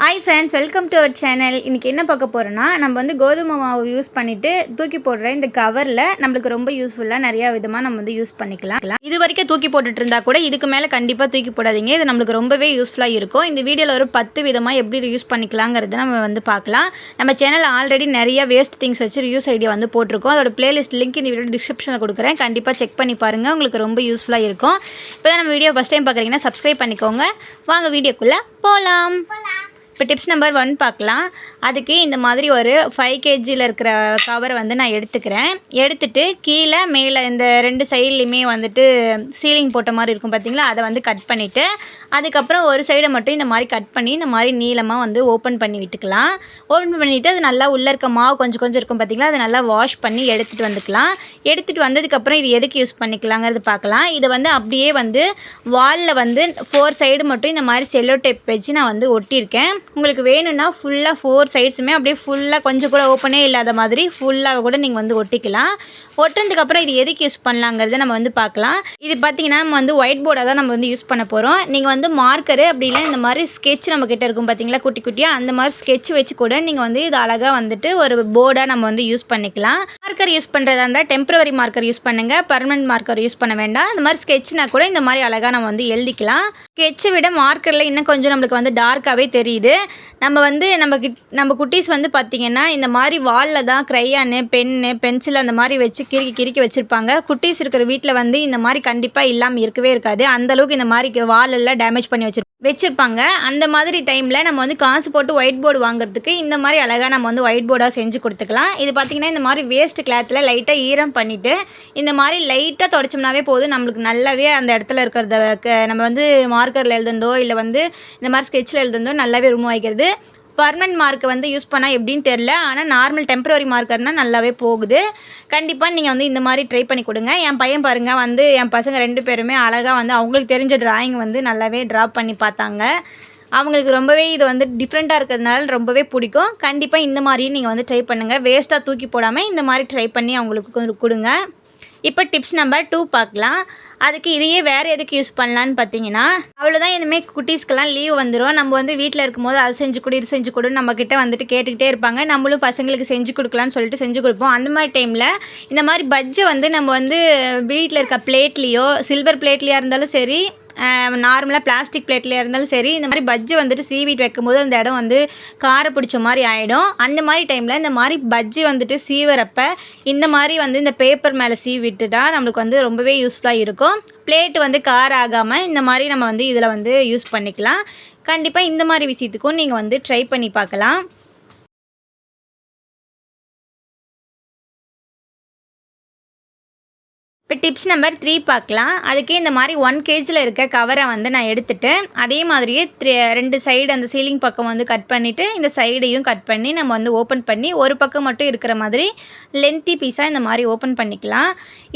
Hi friends welcome to our channel இன்றைக்கி என்ன பார்க்க போகிறோன்னா நம்ம வந்து கோதுமை மாவு யூஸ் பண்ணிவிட்டு தூக்கி போடுற இந்த கவரில் நம்மளுக்கு ரொம்ப யூஸ்ஃபுல்லாக நிறையா விதமாக நம்ம வந்து யூஸ் பண்ணிக்கலாம். இது வரைக்கும் தூக்கி போட்டுட்டு இருந்தால் கூட இதுக்கு மேலே கண்டிப்பாக தூக்கி போடாதீங்க. இது நம்மளுக்கு ரொம்பவே யூஸ்ஃபுல்லாக இருக்கும். இந்த வீடியோவில் ஒரு பத்து விதமாக எப்படி யூஸ் பண்ணிக்கலாங்கிறத நம்ம வந்து பார்க்கலாம். நம்ம சேனல் ஆல்ரெடி நிறைய வேஸ்ட் திங்ஸ் வச்சு ரியூஸ் ஐடியா வந்து போட்டிருக்கோம். அதோட பிளேலிஸ்ட் லிங்க் இந்த வீடியோ டிஸ்கிரிப்ஷனில் கொடுக்குறேன். கண்டிப்பாக செக் பண்ணி பாருங்கள் உங்களுக்கு ரொம்ப யூஸ்ஃபுல்லாக இருக்கும். இப்போ தான் நம்ம வீடியோ ஃபஸ்ட் டைம் பார்க்குறீங்கன்னா சப்ஸ்கிரைப் பண்ணிக்கோங்க. வாங்க வீடியோக்குள்ளே போகலாம் இப்போ டிப்ஸ் நம்பர் ஒன் பார்க்கலாம். அதுக்கு இந்த மாதிரி ஒரு ஃபைவ் கேஜியில் இருக்கிற கவரை வந்து நான் எடுத்துக்கிறேன். எடுத்துட்டு கீழே மேலே இந்த ரெண்டு சைட்லேயுமே வந்துட்டு சீலிங் போட்ட மாதிரி இருக்கும் பார்த்தீங்களா? அதை வந்து கட் பண்ணிவிட்டு அதுக்கப்புறம் ஒரு சைடை மட்டும் இந்த மாதிரி கட் பண்ணி இந்த மாதிரி நீளமாக வந்து ஓப்பன் பண்ணி விட்டுக்கலாம். ஓப்பன் பண்ணிவிட்டு அது நல்லா உள்ளே இருக்க மாவு கொஞ்சம் கொஞ்சம் இருக்கும் பார்த்தீங்களா? அதை நல்லா வாஷ் பண்ணி எடுத்துகிட்டு வந்துக்கலாம். எடுத்துகிட்டு வந்ததுக்கப்புறம் இது எதுக்கு யூஸ் பண்ணிக்கலாங்கிறது பார்க்கலாம். இதை வந்து அப்படியே வந்து வாலில் வந்து ஃபோர் சைடு மட்டும் இந்த மாதிரி செல்லோ டேப் வச்சு நான் வந்து ஒட்டியிருக்கேன். உங்களுக்கு வேணும்னா ஃபுல்லாக ஃபோர் சைட்ஸுமே அப்படியே ஃபுல்லாக கொஞ்சம் கூட ஓப்பனே இல்லாத மாதிரி ஃபுல்லாக கூட நீங்கள் வந்து ஒட்டிக்கலாம். ஒட்டினதுக்கப்புறம் இது எதுக்கு யூஸ் பண்ணலாங்கிறத நம்ம வந்து பார்க்கலாம். இது பார்த்திங்கன்னா நம்ம வந்து ஒயிட் போர்டாக தான் நம்ம வந்து யூஸ் பண்ண போகிறோம் நீங்கள் வந்து மார்க்கரு அப்படி இல்லை இந்த மாதிரி ஸ்கெட்ச் நம்ம கிட்ட இருக்கும் பார்த்தீங்களா குட்டி குட்டியாக அந்த மாதிரி ஸ்கெட்ச் வச்சு கூட நீங்கள் வந்து இது அழகாக வந்துட்டு ஒரு போர்டாக நம்ம வந்து யூஸ் பண்ணிக்கலாம். மார்க்கர் யூஸ் பண்ணுறதா இருந்தால் டெம்பரவரி மார்க்கர் யூஸ் பண்ணுங்கள் பர்மனெண்ட் மார்க்கர் யூஸ் பண்ண வேண்டாம். இந்த மாதிரி ஸ்கெட்ச்னா கூட இந்த மாதிரி அழகாக நம்ம வந்து எழுதிக்கலாம். ஸ்கெட்சை விட மார்க்கரில் இன்னும் கொஞ்சம் நம்மளுக்கு வந்து டார்க்காகவே தெரியுது. நம்ம வந்து நம்ம கிட் நம்ம குட்டீஸ் வந்து பார்த்திங்கன்னா இந்த மாதிரி வாலில் தான் க்ரையானு பென்னு பென்சில் அந்த மாதிரி வச்சு கிறுக்கி கிறுக்கி வச்சுருப்பாங்க. குட்டீஸ் இருக்கிற வீட்டில் வந்து இந்த மாதிரி கண்டிப்பாக இல்லாமல் இருக்கவே இருக்காது. அந்தளவுக்கு இந்த மாதிரி வாலெல்லாம் டேமேஜ் பண்ணி வச்சுருப்பாங்க. வச்சுருப்பாங்க. அந்த மாதிரி டைமில் நம்ம வந்து காசு போட்டு ஒயிட் போர்டு வாங்குறதுக்கு இந்த மாதிரி அழகாக நம்ம வந்து ஒயிட் போர்டாக செஞ்சு கொடுத்துக்கலாம். இது பார்த்திங்கன்னா இந்த மாதிரி வேஸ்ட் கிளாத்தில் லைட்டாக ஈரம் பண்ணிவிட்டு இந்த மாதிரி லைட்டாக தொடச்சோம்னாவே போதும். நம்மளுக்கு நல்லாவே அந்த இடத்துல இருக்கிறத க- நம்ம வந்து மார்க்கரில் எழுதுந்தோ இல்லை வந்து இந்த மாதிரி ஸ்கெட்சில் எழுதுந்தோ நல்லாவே ரிமூவ் ஆகிக்கிறது பர்மனன்ட் மார்க் வந்து யூஸ் பண்ணால் எப்படின்னு தெரில ஆனால் நார்மல் டெம்பரரி மார்க்கர்னால் நல்லாவே போகுது. கண்டிப்பாக நீங்கள் வந்து இந்த மாதிரி ட்ரை பண்ணி கொடுங்க. என் பையன் பாருங்கள் வந்து என் பசங்க ரெண்டு பேருமே அழகாக வந்து அவங்களுக்கு தெரிஞ்ச டிராயிங் வந்து நல்லாவே ட்ரா பண்ணி பார்த்தாங்க. அவங்களுக்கு ரொம்பவே இது வந்து டிஃப்ரெண்ட்டாக இருக்கிறதுனால ரொம்பவே பிடிக்கும். கண்டிப்பாக இந்த மாதிரியும் நீங்கள் வந்து ட்ரை பண்ணுங்கள் வேஸ்ட்டாக தூக்கி போடாமல் இந்த மாதிரி ட்ரை பண்ணி அவங்களுக்கு கொஞ்சம் கொடுங்க. இப்போ டிப்ஸ் நம்பர் டூ பார்க்கலாம். அதுக்கு இதையே வேறு எதுக்கு யூஸ் பண்ணலான்னு பார்த்தீங்கன்னா அவ்வளோதான் இனிமேல் குட்டீஸ்க்கெல்லாம் லீவ் வந்துடும் நம்ம வந்து வீட்டில் இருக்கும்போது அது செஞ்சு கொடு இது செஞ்சு கொடுன்னு நம்மக்கிட்ட வந்துட்டு கேட்டுக்கிட்டே இருப்பாங்க. நம்மளும் பசங்களுக்கு செஞ்சு கொடுக்கலான்னு சொல்லிட்டு செஞ்சு கொடுப்போம். அந்த மாதிரி டைமில் இந்த மாதிரி பஜ்ஜை வந்து நம்ம வந்து வீட்டில் இருக்க பிளேட்லேயோ சில்வர் பிளேட்லேயா இருந்தாலும் சரி நார்மலாக பிளாஸ்டிக் பிளேட்லேயே இருந்தாலும் சரி இந்த மாதிரி பஜ்ஜி வந்துட்டு சீவிட்டு வைக்கும்போது அந்த இடம் வந்து காரை பிடிச்ச மாதிரி ஆகிடும் அந்த மாதிரி டைமில் இந்த மாதிரி பஜ்ஜி வந்துட்டு சீவரப்ப இந்த மாதிரி வந்து இந்த பேப்பர் மேலே சீவிட்டுட்டா நம்மளுக்கு வந்து ரொம்பவே யூஸ்ஃபுல்லாக இருக்கும். பிளேட் வந்து கார் ஆகாமல் இந்த மாதிரி நம்ம வந்து இதில் வந்து யூஸ் பண்ணிக்கலாம். கண்டிப்பாக இந்த மாதிரி விஷயத்துக்கும் நீங்கள் வந்து ட்ரை பண்ணி பார்க்கலாம். இப்போ டிப்ஸ் நம்பர் த்ரீ பார்க்கலாம். அதுக்கே இந்த மாதிரி ஒன் கேஜில் இருக்க கவரை வந்து நான் எடுத்துட்டு அதே மாதிரியே த்ரீ ரெண்டு சைடு அந்த சீலிங் பக்கம் வந்து கட் பண்ணிவிட்டு இந்த சைடையும் கட் பண்ணி நம்ம வந்து ஓப்பன் பண்ணி ஒரு பக்கம் மட்டும் இருக்கிற மாதிரி லென்த்தி பீஸாக இந்த மாதிரி ஓப்பன் பண்ணிக்கலாம்.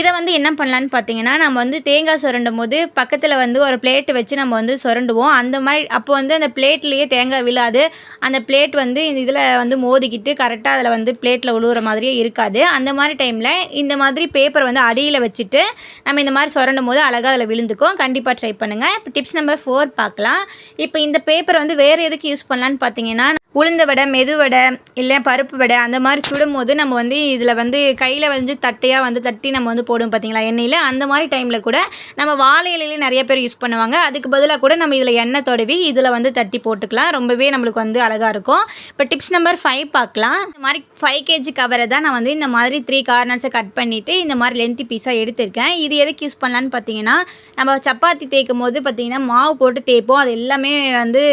இதை வந்து என்ன பண்ணலான்னு பார்த்தீங்கன்னா நம்ம வந்து தேங்காய் சுரண்டும் போது பக்கத்தில் வந்து ஒரு பிளேட்டு வச்சு நம்ம வந்து சுரண்டுவோம். அந்த மாதிரி அப்போ வந்து அந்த பிளேட்லேயே தேங்காய் விழாது. அந்த பிளேட் வந்து இதில் வந்து மோதிக்கிட்டு கரெக்டாக அதில் வந்து பிளேட்டில் விழுகிற மாதிரியே இருக்காது. அந்த மாதிரி டைமில் இந்த மாதிரி பேப்பர் வந்து அடியில் வச்சு வச்சுட்டு நம்ம இந்த மாதிரி சுரண்டும் போது அழகாக அதில் விழுந்துக்கும். கண்டிப்பாக ட்ரை பண்ணுங்கள் இப்போ டிப்ஸ் நம்பர் ஃபோர் பார்க்கலாம். இப்போ இந்த பேப்பரை வந்து வேறு எதுக்கு யூஸ் பண்ணலான்னு பார்த்தீங்கன்னா உளுந்த வடை மெது வடை இல்லை பருப்பு வடை அந்த மாதிரி சுடும் போது நம்ம வந்து இதில் வந்து கையில் வந்து தட்டையாக வந்து தட்டி நம்ம வந்து போடும் பார்த்திங்களா எண்ணெயில்? அந்த மாதிரி டைமில் கூட நம்ம வாழை இலையில நிறைய பேர் யூஸ் பண்ணுவாங்க. அதுக்கு பதிலாக கூட நம்ம இதில் எண்ணெய் தடவி இதில் வந்து தட்டி போட்டுக்கலாம். ரொம்பவே நம்மளுக்கு வந்து அழகாக இருக்கும். இப்போ டிப்ஸ் நம்பர் ஃபைவ் பார்க்கலாம். இந்த மாதிரி ஃபைவ் கேஜி கவரை தான் நான் வந்து இந்த மாதிரி த்ரீ கார்னர்ஸை கட் பண்ணிவிட்டு இந்த மாதிரி லென்த்தி பீஸாக எடுத்திருக்கேன். இது எதுக்கு யூஸ் பண்ணலான்னு பார்த்தீங்கன்னா நம்ம சப்பாத்தி தேய்க்கும் போது பார்த்திங்கன்னா மாவு போட்டு தேய்ப்போம். அது எல்லாமே வந்து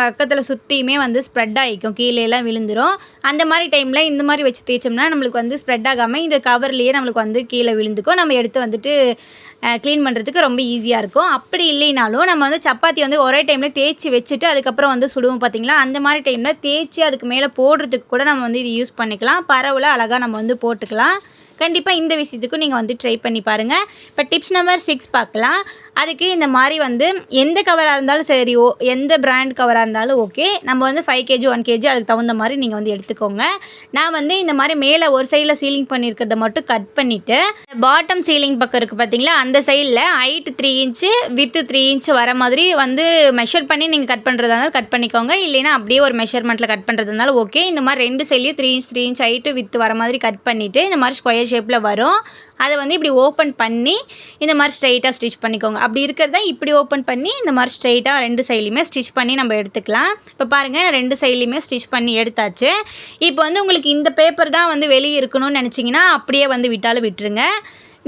பக்கத்தில் சுற்றியுமே வந்து ஸ்ப்ரெட் ஆகிக்கும் கீழேலாம் விழுந்துடும் அந்த மாதிரி டைமில் இந்த மாதிரி வச்சு தேய்ச்சோம்னா நம்மளுக்கு வந்து ஸ்ப்ரெட் ஆகாமல் இந்த கவர்லேயே நம்மளுக்கு வந்து கீழே விழுந்துக்கும். நம்ம எடுத்து வந்துட்டு க்ளீன் பண்ணுறதுக்கு ரொம்ப ஈஸியாக இருக்கும். அப்படி இல்லைனாலும் நம்ம வந்து சப்பாத்தி வந்து ஒரே டைமில் தேய்ச்சி வச்சுட்டு அதுக்கப்புறம் வந்து சுடுவோம் பார்த்தீங்களா அந்த மாதிரி டைமில் தேய்ச்சி அதுக்கு மேலே போடுறதுக்கு கூட நம்ம வந்து இது யூஸ் பண்ணிக்கலாம். பரவல அழகாக நம்ம வந்து போட்டுக்கலாம். கண்டிப்பாக இந்த விஷயத்துக்கும் நீங்கள் வந்து ட்ரை பண்ணி பாருங்கள் இப்போ டிப்ஸ் நம்பர் சிக்ஸ் பார்க்கலாம். அதுக்கு இந்த மாதிரி வந்து எந்த கவராக இருந்தாலும் சரி ஓ எந்த பிராண்ட் கவராக இருந்தாலும் ஓகே நம்ம வந்து ஃபைவ் கேஜி ஒன் கேஜி அதுக்கு தகுந்த மாதிரி நீங்கள் வந்து எடுத்துக்கோங்க. நான் வந்து இந்த மாதிரி மேலே ஒரு சைடில் சீலிங் பண்ணியிருக்கிறத மட்டும் கட் பண்ணிவிட்டு பாட்டம் சீலிங் பக்கம் இருக்குது பார்த்தீங்களா அந்த சைடில் height three inch width three inch வர மாதிரி வந்து மெஷர் பண்ணி நீங்கள் கட் பண்ணுறதா இருந்தாலும் கட் பண்ணிக்கோங்க. இல்லைன்னா அப்படியே ஒரு மெஷர்மெண்ட்டில் கட் பண்ணுறது இருந்தாலும் ஓகே இந்த மாதிரி ரெண்டு சைட்லேயும் three inch three inch height width வர மாதிரி கட் பண்ணிவிட்டு இந்த மாதிரி ஸ்கொயர் ஷேப்பில் வரும். அதை வந்து இப்படி ஓப்பன் பண்ணி இந்த மாதிரி ஸ்ட்ரைட்டாக ஸ்டிச் பண்ணிக்கோங்க. அப்படி இருக்கிறத இப்படி ஓப்பன் பண்ணி இந்த மாதிரி ஸ்ட்ரெயிட்டாக ரெண்டு சைட்லையுமே ஸ்டிச் பண்ணி நம்ம எடுத்துக்கலாம். இப்போ பாருங்கள் ரெண்டு சைட்லையுமே ஸ்டிச் பண்ணி எடுத்தாச்சு. இப்போ வந்து உங்களுக்கு இந்த பேப்பர் தான் வந்து வெளியே இருக்கணும்னு நினச்சிங்கன்னா அப்படியே வந்து விட்டாலும் விட்டுருங்க.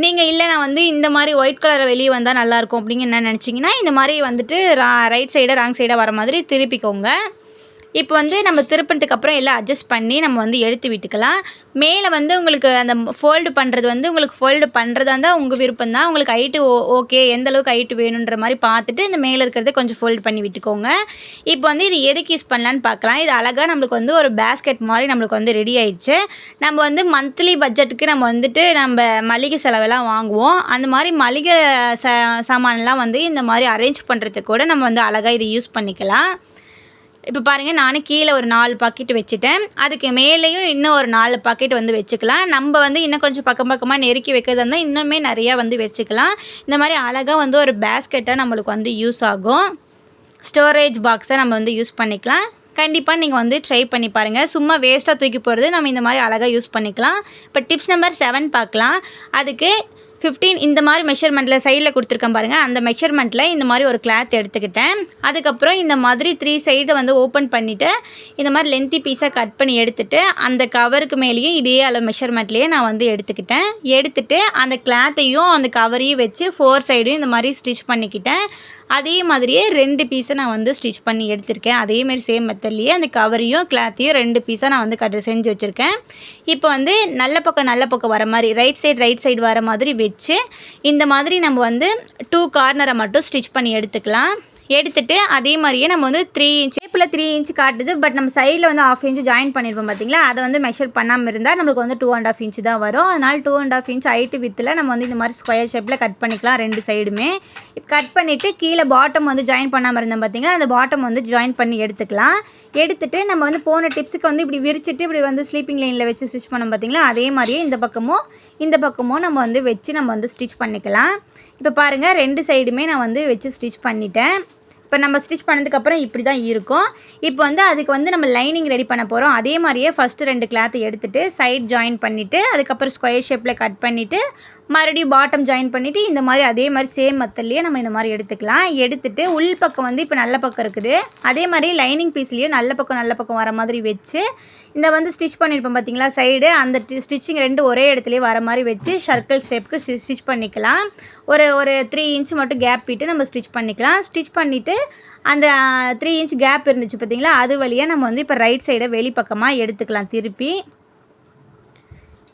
நீங்கள் இல்லை நான் வந்து இந்த மாதிரி ஒயிட் கலரை வெளியே வந்தால் நல்லாயிருக்கும் அப்படிங்க என்ன நினச்சிங்கன்னா இந்த மாதிரி வந்துட்டு ரா ரைட் சைடாக ராங் சைடாக வர மாதிரி திருப்பிக்கோங்க. இப்போ வந்து நம்ம திருப்பினதுக்கு அப்புறம் எல்லாம் அட்ஜஸ்ட் பண்ணி நம்ம வந்து எடுத்து விட்டுக்கலாம். மேலே வந்து உங்களுக்கு அந்த ஃபோல்டு பண்ணுறது வந்து உங்களுக்கு ஃபோல்டு பண்ணுறதா இருந்தால் உங்கள் விருப்பம் தான் உங்களுக்கு ஹைட்டு ஓ ஓகே எந்த அளவுக்கு ஹைட்டு வேணுன்ற மாதிரி பார்த்துட்டு இந்த மேலே இருக்கிறத கொஞ்சம் ஃபோல்டு பண்ணி விட்டுக்கோங்க. இப்போ வந்து இது எதுக்கு யூஸ் பண்ணலான்னு பார்க்கலாம். இது அழகாக நம்மளுக்கு வந்து ஒரு பேஸ்கெட் மாதிரி நம்மளுக்கு வந்து ரெடி ஆயிடுச்சு. நம்ம வந்து மந்த்லி பட்ஜெட்டுக்கு நம்ம வந்துட்டு நம்ம மளிகை செலவெல்லாம் வாங்குவோம். அந்த மாதிரி மளிகை ச சாமான்லாம் வந்து இந்த மாதிரி அரேஞ்ச் பண்ணுறதுக்கு கூட நம்ம வந்து அழகாக இதை யூஸ் பண்ணிக்கலாம். இப்போ பாருங்கள் நான் கீழே ஒரு நாலு பாக்கெட் வச்சுட்டேன். அதுக்கு மேலேயும் இன்னும் ஒரு நாலு பாக்கெட் வந்து வச்சுக்கலாம். நம்ம வந்து இன்னும் கொஞ்சம் பக்கம் பக்கமாக நெருக்கி வைக்கிறதா இருந்தால் இன்னுமே நிறையா வந்து வச்சுக்கலாம். இந்த மாதிரி அழகாக வந்து ஒரு பேஸ்கெட்டாக நம்மளுக்கு வந்து யூஸ் ஆகும். ஸ்டோரேஜ் பாக்ஸை நம்ம வந்து யூஸ் பண்ணிக்கலாம். கண்டிப்பாக நீங்கள் வந்து ட்ரை பண்ணி பாருங்கள் சும்மா வேஸ்ட்டாக தூக்கி போகிறது நம்ம இந்த மாதிரி அழகாக யூஸ் பண்ணிக்கலாம். இப்போ டிப்ஸ் நம்பர் செவன் பார்க்கலாம். அதுக்கு ஃபிஃப்டீன் இந்த மாதிரி மெஷர்மெண்ட்டில் சைடில் கொடுத்துருக்கேன் பாருங்கள் அந்த மெஷர்மெண்ட்டில் இந்த மாதிரி ஒரு கிளாத் எடுத்துக்கிட்டேன். அதுக்கப்புறம் இந்த மாதிரி த்ரீ சைடை வந்து ஓப்பன் பண்ணிவிட்டு இந்த மாதிரி லென்த்தி பீஸாக கட் பண்ணி எடுத்துகிட்டு அந்த கவருக்கு மேலேயும் இதே அளவு மெஷர்மெண்ட்லேயே நான் வந்து எடுத்துக்கிட்டேன். எடுத்துகிட்டு அந்த கிளாத்தையும் அந்த கவரையும் வச்சு ஃபோர் சைடும் இந்த மாதிரி ஸ்டிச் பண்ணிக்கிட்டேன். அதே மாதிரியே ரெண்டு பீஸை நான் வந்து ஸ்டிச் பண்ணி எடுத்திருக்கேன். அதேமாரி சேம் மெத்தட்லேயே அந்த கவரையும் கிளாத்தையும் ரெண்டு பீஸாக நான் வந்து கட்டு செஞ்சு வச்சுருக்கேன். இப்போ வந்து நல்ல பக்கம் நல்ல பக்கம் வர மாதிரி ரைட் சைடு ரைட் சைடு வர மாதிரி வச்சு இந்த மாதிரி நம்ம வந்து டூ கார்னரை மட்டும் ஸ்டிச் பண்ணி எடுத்துக்கலாம். எடுத்துட்டு அதே மாதிரியே நம்ம வந்து த்ரீ இன்ச் ஷேப்பில் த்ரீ இன்ச் காட்டுது. பட் நம்ம சைடில் வந்து ஆஃப் இன்ச் ஜாயின் பண்ணியிருப்போம் பார்த்தீங்களா அதை வந்து மெஷர் பண்ணாமல் இருந்தால் நம்மளுக்கு வந்து டூ அண்ட் ஆஃப் இன்ச் தான் வரும். அதனால் two and half inch height வித்தில் நம்ம வந்து இந்த மாதிரி ஸ்கொயர் ஷேப்பில் கட் பண்ணிக்கலாம் ரெண்டு சைடுமே கட் பண்ணிவிட்டு கீழே பாட்டம் வந்து ஜாயின் பண்ணாமல் இருந்தோம் பார்த்தீங்களா அந்த பாட்டம் வந்து ஜாயின் பண்ணி எடுத்துக்கலாம். எடுத்துகிட்டு நம்ம வந்து போன டிப்ஸுக்கு வந்து இப்படி விரிச்சிட்டு இப்படி வந்து ஸ்லீப்பிங் லைனில் வச்சு ஸ்டிச் பண்ணோம் பார்த்தீங்களா அதே மாதிரியே இந்த பக்கமும் இந்த பக்கமும் நம்ம வந்து வச்சு நம்ம வந்து ஸ்டிச் பண்ணிக்கலாம். இப்போ பாருங்கள் ரெண்டு சைடுமே நான் வந்து வச்சு ஸ்டிச் பண்ணிட்டேன். இப்போ நம்ம ஸ்டிச் பண்ணதுக்கப்புறம் இப்படி தான் இருக்கும். இப்போ வந்து அதுக்கு வந்து நம்ம லைனிங் ரெடி பண்ண போகிறோம் அதே மாதிரியே ஃபஸ்ட்டு ரெண்டு கிளாத்தை எடுத்துகிட்டு சைட் ஜாயின் பண்ணிவிட்டு அதுக்கப்புறம் ஸ்கொயர் ஷேப்பில் கட் பண்ணிவிட்டு மறுபடியும் பாட்டம் ஜாயின் பண்ணிவிட்டு இந்த மாதிரி அதே மாதிரி சேம் மெத்தட்லேயே நம்ம இந்த மாதிரி எடுத்துக்கலாம். எடுத்துகிட்டு உள் பக்கம் வந்து இப்போ நல்ல பக்கம் இருக்குது. அதே மாதிரி லைனிங் பீஸ்லேயும் நல்ல பக்கம் நல்ல பக்கம் வர மாதிரி வச்சு இந்த வந்து ஸ்டிச் பண்ணியிருப்போம் பார்த்தீங்களா சைடு அந்த ஸ்டிச்சிங் ரெண்டு ஒரே இடத்துலையே வர மாதிரி வச்சு சர்க்கிள் ஷேப்புக்கு ஸ்டிச் பண்ணிக்கலாம். ஒரு ஒரு த்ரீ இன்ச் மட்டும் கேப் விட்டு நம்ம ஸ்டிச் பண்ணிக்கலாம். ஸ்டிச் பண்ணிவிட்டு அந்த த்ரீ இன்ச் கேப் இருந்துச்சு பார்த்தீங்களா அது வழியாக நம்ம வந்து இப்போ ரைட் சைடை வெளிப்பக்கமாக எடுத்துக்கலாம் திருப்பி.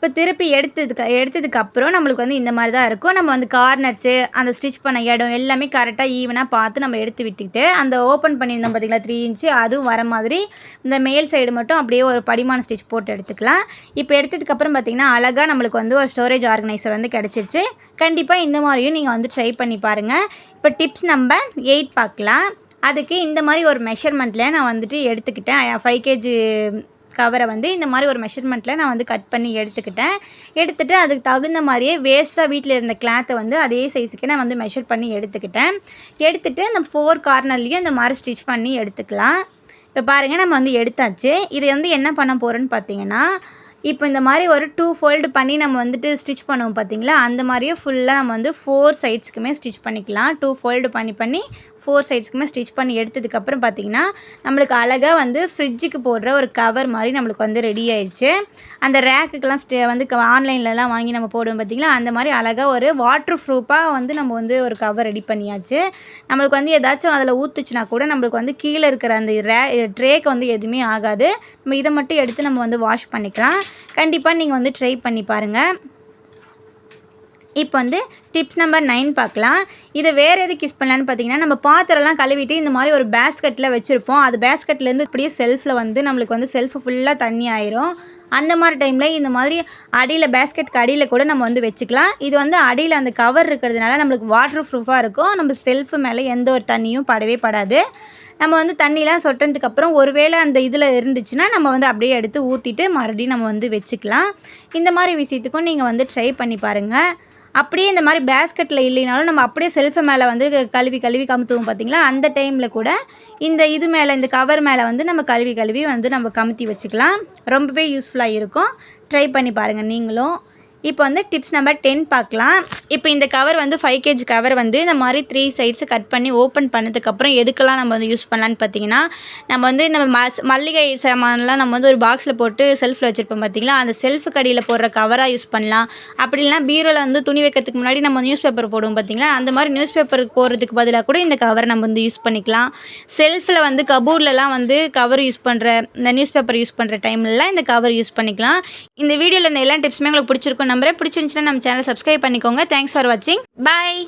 இப்போ திருப்பி எடுத்ததுக்கு எடுத்ததுக்கு அப்புறம் நம்மளுக்கு வந்து இந்த மாதிரி தான் இருக்கும். நம்ம வந்து கார்னர்ஸு அந்த ஸ்டிச் பண்ண இடம் எல்லாமே கரெக்டாக ஈவனாக பார்த்து நம்ம எடுத்து விட்டுக்கிட்டு அந்த ஓப்பன் பண்ணியிருந்தோம் பார்த்தீங்களா த்ரீ இன்ச்சு அதுவும் வர மாதிரி இந்த மேல் சைடு மட்டும் அப்படியே ஒரு படிமான ஸ்டிச் போட்டு எடுத்துக்கலாம். இப்போ எடுத்ததுக்கப்புறம் பார்த்திங்கன்னா அழகாக நம்மளுக்கு வந்து ஒரு ஸ்டோரேஜ் ஆர்கனைசர் வந்து கிடச்சிருச்சு. கண்டிப்பாக இந்த மாதிரியும் நீங்கள் வந்து ட்ரை பண்ணி பாருங்கள் இப்போ டிப்ஸ் நம்பர் எயிட் பார்க்கலாம். அதுக்கு இந்த மாதிரி ஒரு மெஷர்மெண்ட்டில் நான் வந்துட்டு எடுத்துக்கிட்டேன். ஃபைவ் கேஜி கவரை வந்து இந்த மாதிரி ஒரு மெஷர்மெண்ட்டில் நான் வந்து கட் பண்ணி எடுத்துக்கிட்டேன். எடுத்துகிட்டு அதுக்கு தகுந்த மாதிரியே வேஸ்ட்டாக வீட்டில் இருந்த கிளாத்தை வந்து அதே சைஸுக்கு நான் வந்து மெஷர் பண்ணி எடுத்துக்கிட்டேன். எடுத்துகிட்டு அந்த ஃபோர் கார்னர்லேயும் இந்த மாதிரி ஸ்டிச் பண்ணி எடுத்துக்கலாம். இப்போ பாருங்கள் நம்ம வந்து எடுத்தாச்சு. இது வந்து என்ன பண்ண போகிறோன்னு பார்த்தீங்கன்னா இப்போ இந்த மாதிரி ஒரு டூ ஃபோல்டு பண்ணி நம்ம வந்துட்டு ஸ்டிச் பண்ணுவோம் பார்த்தீங்களா அந்த மாதிரியே ஃபுல்லாக நம்ம வந்து ஃபோர் சைட்ஸ்க்குமே ஸ்டிச் பண்ணிக்கலாம். டூ ஃபோல்டு பண்ணி பண்ணி ஃபோர் சைட்ஸ்க்குமே ஸ்டிச் பண்ணி எடுத்ததுக்கப்புறம் பார்த்திங்கன்னா நம்மளுக்கு அழகாக வந்து ஃப்ரிட்ஜுக்கு போடுற ஒரு கவர் மாதிரி நம்மளுக்கு வந்து ரெடி ஆயிடுச்சு. அந்த ரேக்குக்கெலாம் ஸ்டே வந்து ஆன்லைன்லலாம் வாங்கி நம்ம போடுவோம் பார்த்திங்களா? அந்த மாதிரி அழகாக ஒரு வாட்ரு ப்ரூஃபாக வந்து நம்ம வந்து ஒரு கவர் ரெடி பண்ணியாச்சு. நம்மளுக்கு வந்து ஏதாச்சும் அதில் ஊற்றுச்சுனா கூட நம்மளுக்கு வந்து கீழே இருக்கிற அந்த ரே ட்ரேக்கு வந்து எதுவுமே ஆகாது. நம்ம இதை மட்டும் எடுத்து நம்ம வந்து வாஷ் பண்ணிக்கலாம். கண்டிப்பாக நீங்கள் வந்து ட்ரை பண்ணி பாருங்கள் இப்போ வந்து டிப்ஸ் நம்பர் நைன் பார்க்கலாம். இதை வேறு எதுக்கு யூஸ் பண்ணலான்னு பார்த்தீங்கன்னா நம்ம பாத்திரம்லாம் கழுவிட்டு இந்த மாதிரி ஒரு பேஸ்கெட்டில் வச்சுருப்போம். அது பேஸ்கெட்லேருந்து இப்படியே செல்ஃபில் வந்து நம்மளுக்கு வந்து செல்ஃபு ஃபுல்லாக தண்ணி ஆயிரும். அந்த மாதிரி டைமில் இந்த மாதிரி அடியில் பேஸ்கெட்க்கு அடியில் கூட நம்ம வந்து வச்சுக்கலாம். இது வந்து அடியில் அந்த கவர் இருக்கிறதுனால நம்மளுக்கு வாட்டர் ப்ரூஃபாக இருக்கும். நம்ம செல்ஃபு மேலே எந்த ஒரு தண்ணியும் படவே படாது. நம்ம வந்து தண்ணிலாம் சொட்டினதுக்கு அப்புறம் ஒருவேளை அந்த இதில் இருந்துச்சுன்னா நம்ம வந்து அப்படியே எடுத்து ஊற்றிட்டு மறுபடியும் நம்ம வந்து வச்சுக்கலாம். இந்த மாதிரி விஷயத்துக்கும் நீங்கள் வந்து ட்ரை பண்ணி பாருங்கள் அப்படியே இந்த மாதிரி பேஸ்கெட்டில் இல்லைனாலும் நம்ம அப்படியே செல்ஃபு மேலே வந்து கழுவி கழுவி கமுத்துவோம் பார்த்தீங்களா அந்த டைமில் கூட இந்த இது மேலே இந்த கவர் மேலே வந்து நம்ம கழுவி கழுவி வந்து நம்ம கமுத்தி வச்சுக்கலாம். ரொம்பவே யூஸ்ஃபுல்லாக இருக்கும். ட்ரை பண்ணி பாருங்கள் நீங்களும். இப்போ வந்து டிப்ஸ் நம்பர் டென் பார்க்கலாம். இப்போ இந்த கவர் வந்து ஃபைவ் கேஜி கவர் வந்து இந்த மாதிரி த்ரீ சைட்ஸை கட் பண்ணி ஓப்பன் பண்ணதுக்கப்புறம் எதுக்கெல்லாம் நம்ம வந்து யூஸ் பண்ணலான்னு பார்த்தீங்கன்னா நம்ம வந்து நம்ம மஸ் மல்லிகை சாமான்லாம் நம்ம வந்து ஒரு பாக்ஸில் போட்டு செல்ஃபில் வச்சுருப்போம் பார்த்தீங்களா? அந்த செல்ஃபு கடியில் போடுற கவராக யூஸ் பண்ணலாம். அப்படி இல்லைனா பீரோவில் வந்து துணி வைக்கிறதுக்கு முன்னாடி நம்ம நியூஸ் பேப்பர் போடுவோம் பார்த்தீங்களா? அந்த மாதிரி நியூஸ் பேப்பர் போடுறதுக்கு பதிலாக கூட இந்த கவரை நம்ம வந்து யூஸ் பண்ணிக்கலாம். செல்ஃபில் வந்து கபூர்லலாம் வந்து கவர் யூஸ் பண்ணுற இந்த நியூஸ் பேப்பர் யூஸ் பண்ணுற டைம்லலாம் இந்த கவர் யூஸ் பண்ணிக்கலாம். இந்த வீடியோவில் இந்த எல்லா டிப்ஸுமே உங்களுக்கு பிடிச்சிருக்கும் நம்பரே பிடிச்சிருந்துச்சுன்னா நம்ம சேனல் சப்ஸ்கிரைப் பண்ணிக்கோங்க. தேங்க்ஸ் ஃபார் வாட்சிங் பாய்